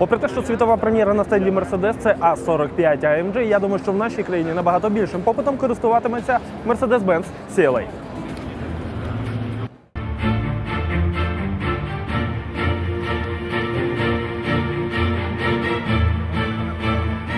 Попри те, що світова прем'єра на стенді Mercedes це A45 AMG, я думаю, що в нашій країні набагато більшим попитом користуватиметься Mercedes-Benz CLA.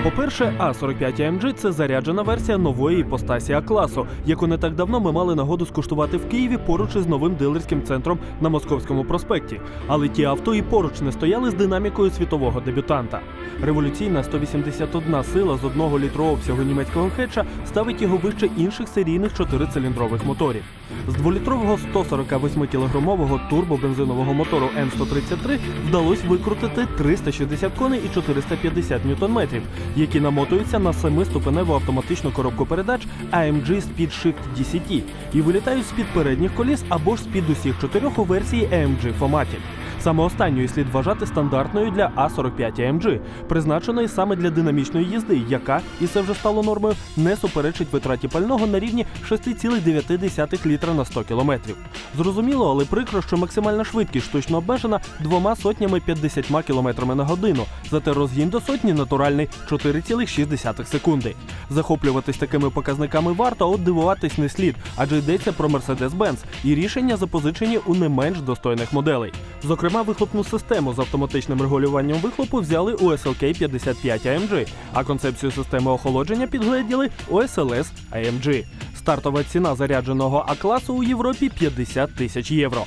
По-перше, А45 AMG – це заряджена версія нової іпостасі А-класу, яку не так давно ми мали нагоду скуштувати в Києві поруч із новим дилерським центром на Московському проспекті. Але ті авто і поруч не стояли з динамікою світового дебютанта. Революційна 181 сила з одного літру обсягу німецького хетча ставить його вище інших серійних чотирициліндрових моторів. З дволітрового 148-кілограмового турбобензинового мотору М133 вдалося викрутити 360 коней і 450 ньютон-метрів, які намотуються на семиступеневу автоматичну коробку передач AMG Speed Shift DCT і вилітають з-під передніх коліс або ж з-під усіх чотирьох у версії AMG форматі. Саме останньою слід вважати стандартною для А45 AMG, призначеної саме для динамічної їзди, яка, і це вже стало нормою, не суперечить витраті пального на рівні 6,9 літра на 100 кілометрів. Зрозуміло, але прикро, що максимальна швидкість штучно обмежена двома сотнями 50 кілометрами на годину, зате розгін до сотні натуральний 4,6 секунди. Захоплюватись такими показниками варто, от дивуватись не слід, адже йдеться про Mercedes-Benz, і рішення запозичені у не менш достойних моделей. Зокрема, вихлопну систему з автоматичним регулюванням вихлопу взяли у SLK 55 AMG, а концепцію системи охолодження підгледіли у SLS AMG. Стартова ціна зарядженого А-класу у Європі 50 тисяч євро.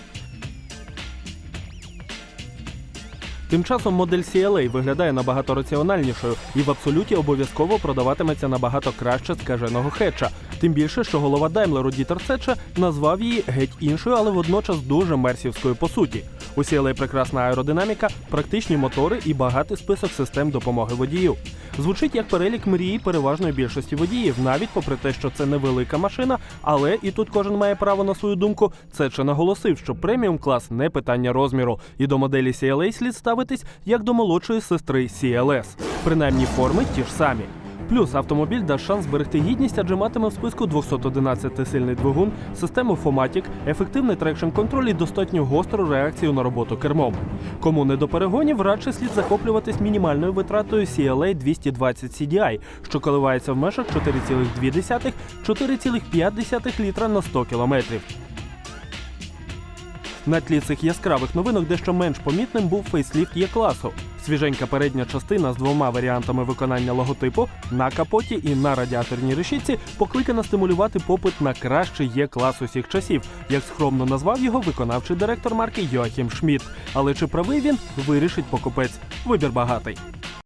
Тим часом модель CLA виглядає набагато раціональнішою і в абсолюті обов'язково продаватиметься набагато краще скаженого хетча. Тим більше, що голова Даймлеру Дітер Сетча назвав її геть іншою, але водночас дуже мерсівською по суті. У CLA прекрасна аеродинаміка, практичні мотори і багатий список систем допомоги водію. Звучить як перелік мрії переважної більшості водіїв, навіть попри те, що це невелика машина, але і тут кожен має право на свою думку. Це наголосив, що преміум клас не питання розміру, і до моделі CLA слід ставитись як до молодшої сестри CLS. Принаймні форми ті ж самі. Плюс автомобіль дасть шанс зберегти гідність, адже матиме в списку 211-сильний двигун, систему Fomatic, ефективний трекшн контроль і достатньо гостру реакцію на роботу кермом. Кому не до перегонів, радше слід захоплюватись мінімальною витратою CLA 220 CDI, що коливається в межах 4,2-4,5 літра на 100 кілометрів. На тлі цих яскравих новинок дещо менш помітним був фейсліфт Є-класу. Свіженька передня частина з двома варіантами виконання логотипу на капоті і на радіаторній решітці покликана стимулювати попит на кращий Є-клас усіх часів, як скромно назвав його виконавчий директор марки Йоахім Шмідт. Але чи правий він вирішить покупець. Вибір багатий.